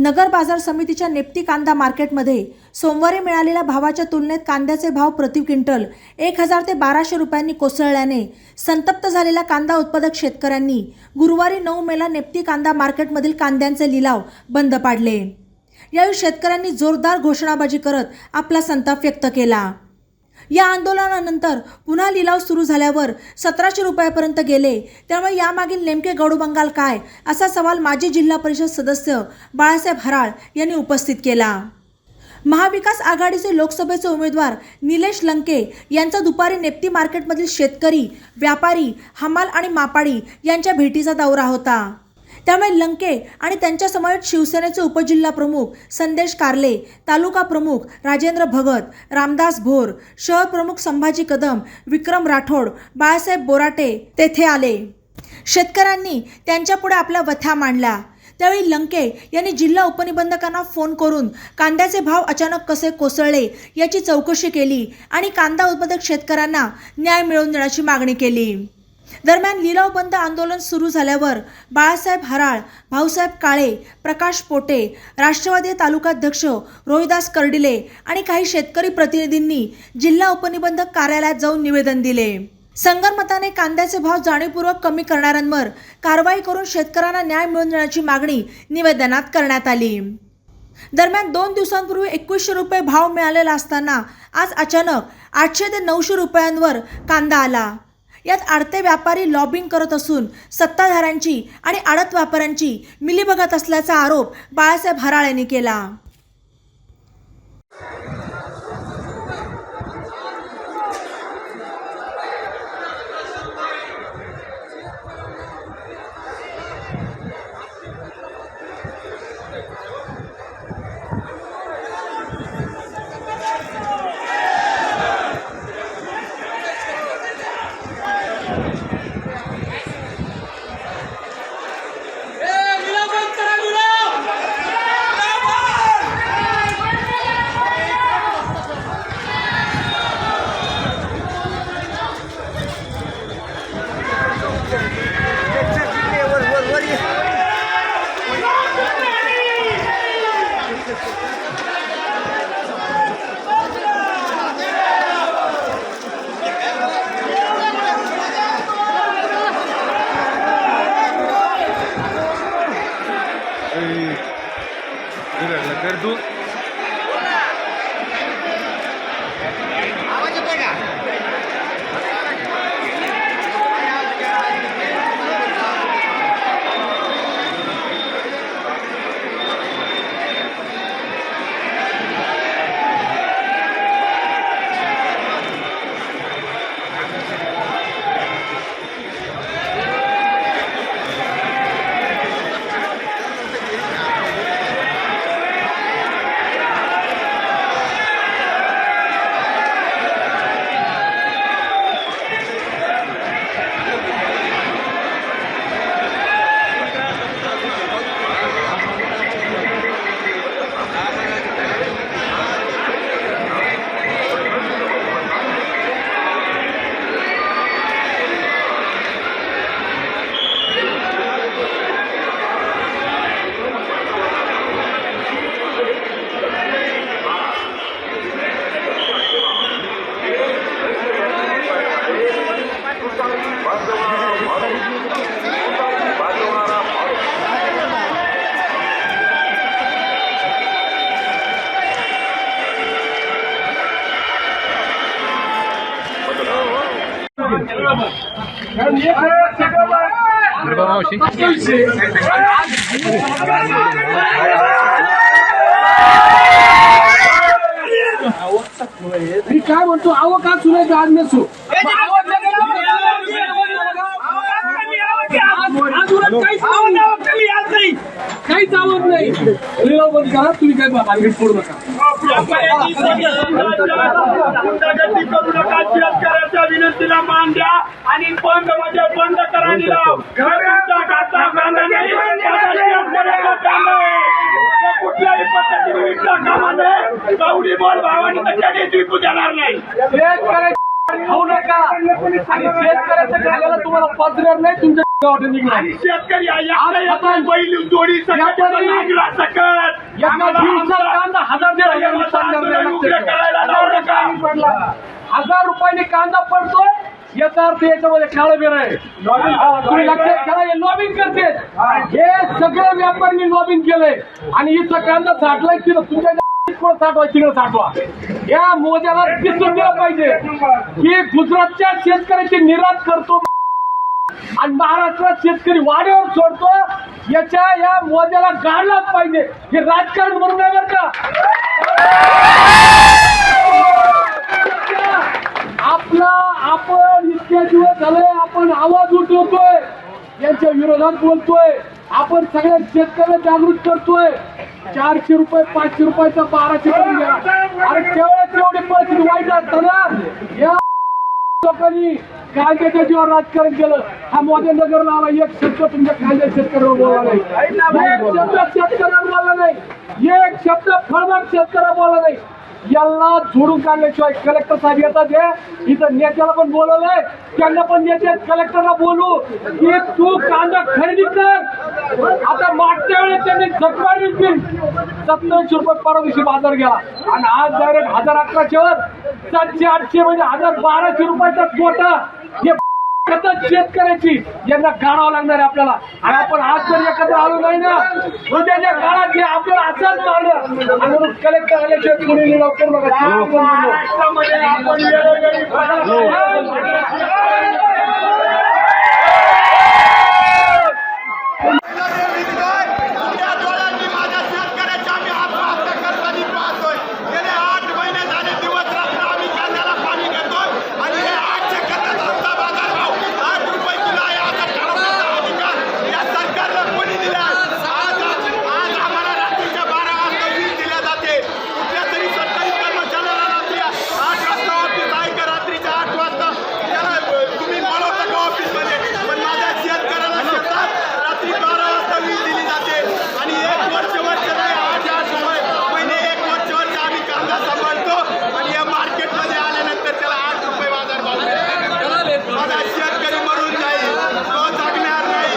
नगर बाजार समितीच्या नेप्ती कांदा मार्केटमध्ये सोमवारी मिळालेल्या भावाच्या तुलनेत कांद्याचे भाव प्रति क्विंटल एक हजार ते बाराशे रुपयांनी कोसळल्याने संतप्त झालेल्या कांदा उत्पादक शेतकऱ्यांनी गुरुवारी नऊ मेला नेप्ती कांदा मार्केटमधील कांद्यांचे लिलाव बंद पाडले. यावेळी शेतकऱ्यांनी जोरदार घोषणाबाजी करत आपला संताप व्यक्त केला. या आंदोलनानंतर पुन्हा लिलाव सुरू झाल्यावर सतराशे रुपयापर्यंत गेले. त्यामुळे यामागील नेमके गौडबंगाल काय? असा सवाल माजी जिल्हा परिषद सदस्य बाळासाहेब हराळ यांनी उपस्थित केला. महाविकास आघाडीचे लोकसभेचे उमेदवार निलेश लंके यांचा दुपारी नेप्ती मार्केटमधील शेतकरी व्यापारी हमाल आणि मापाडी यांच्या भेटीचा दौरा होता. त्यामुळे लंके आणि त्यांच्यासमवेत शिवसेनेचे उपजिल्हा प्रमुख संदेश कारले तालुका प्रमुख राजेंद्र भगत रामदास भोर शहर प्रमुख संभाजी कदम विक्रम राठोड बाळासाहेब बोराटे तेथे आले. शेतकऱ्यांनी त्यांच्यापुढे आपल्या वथ्या मांडल्या त्यावेळी लंके यांनी जिल्हा उपनिबंधकांना फोन करून कांद्याचे भाव अचानक कसे कोसळले याची चौकशी केली आणि कांदा उत्पादक शेतकऱ्यांना न्याय मिळवून देण्याची मागणी केली. दरम्यान लिलाव बंद आंदोलन सुरू झाल्यावर बाळासाहेब हराळ भाऊसाहेब काळे प्रकाश पोटे राष्ट्रवादी तालुकाध्यक्ष रोहिदास कर्डिले आणि काही शेतकरी प्रतिनिधींनी जिल्हा उपनिबंधक कार्यालयात जाऊन निवेदन दिले. संगनमताने कांद्याचे भाव जाणीवपूर्वक कमी करणाऱ्यांवर कारवाई करून शेतकऱ्यांना न्याय मिळवून देण्याची मागणी निवेदनात करण्यात आली. दरम्यान दोन दिवसांपूर्वी एकवीसशे रुपये भाव मिळालेला असताना आज अचानक आठशे ते नऊशे रुपयांवर कांदा आला. यात आडते व्यापारी लॉबिंग करत असून सत्ताधाऱ्यांची आणि आडत व्यापाऱ्यांची मिलीभगत असल्याचा आरोप बाळासाहेब हराळ यांनी केला. कर तू मावशी मी काय म्हणतो आव का तुला आज नसो काहीच आवड नाही. लिलाव बंद करा तुम्ही काय मार्केट करू नका शेतकऱ्याच्या विनंतीला मान द्या आणि बंद म्हणजे बंद करा लिलाव कुठल्याही पद्धतीने विकला कामा नये बोल भावानी तर कधीच विकू देणार नाही खाऊ नका. आणि शेतकऱ्याच्या खाल्याला तुम्हाला पत्र नाही तुमच्या शेतकरी जोडी सकट. सकट कांदा हजार. पडला. हजार रुपयाने कांदा पडतोय याचा अर्थ याच्यामध्ये काळ बेर आहे. तुम्ही लक्षात घ्या हे लॉबिंग करते. हे. सगळे व्यापारी लॉबिंग केलंय आणि इथं कांदा साठलाय तिथं तुमच्या साठवा तिकडे साठवा. या मोद्याला दिसून दिलं पाहिजे की गुजरातच्या शेतकऱ्याची निराश करतो. आणि महाराष्ट्रात शेतकरी वाड्यावर सोडतो याच्या या मोद्याला गाडलाच पाहिजे. हे राजकारण म्हणून आहे बरं का. आपला आपण इतके दिवस झाले आपण आवाज उठवतोय यांच्या विरोधात बोलतोय. आपण सगळ्या शेतकऱ्याला जागृत करतोय. चारशे रुपये पाचशे रुपयाचा बाराशे रुपये घ्या. अरे तेवढ्या तेवढी परिस्थिती वाईट असताना या लोकांनी कायद्याच्या जीवावर राजकारण केलं. हा मोदी नगरला आला एक शब्द तुमच्या कायद्या शेतकऱ्यावर बोलला नाही. एक शब्द शेतकऱ्यावर बोलला नाही. एक शब्द फळबाग शेतकऱ्यावर बोलला नाही. यांना झोडून काढल्याशिवाय कलेक्टर साहेब येतात हे. इथं नेत्याला पण बोलवलंय. त्यांना पण नेते कलेक्टरला बोलू. की तू कांदा खरेदी कर. आता मागच्या वेळेस त्यांनी झकमारी सत्तरशे सत्तावीसशे रुपये परवा दिवशी बाजार गेला. आणि आज डायरेक्ट हजार अकराशेवर सातशे आठशे म्हणजे हजार बाराशे रुपयाचा गोटा हे शेतकऱ्याची यांना काढावं लागणार आहे आपल्याला. आणि आपण आज जर एकत्र आलो नाही ना उद्याच्या काळात हे आपल्याला असंच मारलं कलेक्टर आल्याशिवाय कोणी लिलाव करू नका महाराष्ट्रामध्ये आपण वेळोवेळी उघड्या डोळ्यांनी माझ्या शेतकऱ्याच्या आम्ही आत्महत्या करताना पाहतोय गेले आठ महिने झाले दिवस रात्र आम्ही कांद्याला पाणी घेतोय आणि हे आठशे खताचा आमचा बाजार भाव आठ रुपये किलो आहे असा ठरवण्याचा अधिकार या सरकारला कोणी दिला आज आज आम्हाला रात्रीच्या बारा वाजता वीज दिल्या जाते कुठल्या तरी सरकारी कर्मचाऱ्याला रात्री आठ वाजता ऑफिस आहे का रात्रीच्या आठ वाजता त्याला तुम्ही बोलवता का ऑफिसमध्ये पण माझ्या शेतकऱ्याला शेतात रात्री बारा वाजता वीज दिली जाते आणि एक वर्ष वर्ष नाही आठ आठ समय महिने एक वर्ष वर्ष आम्ही कांदा सांभाळतो आणि या मार्केटमध्ये आल्यानंतर त्याला आठ रुपये बाजार भाव मिळतो. माझा शेतकरी मरून जाईल तो जगणार नाही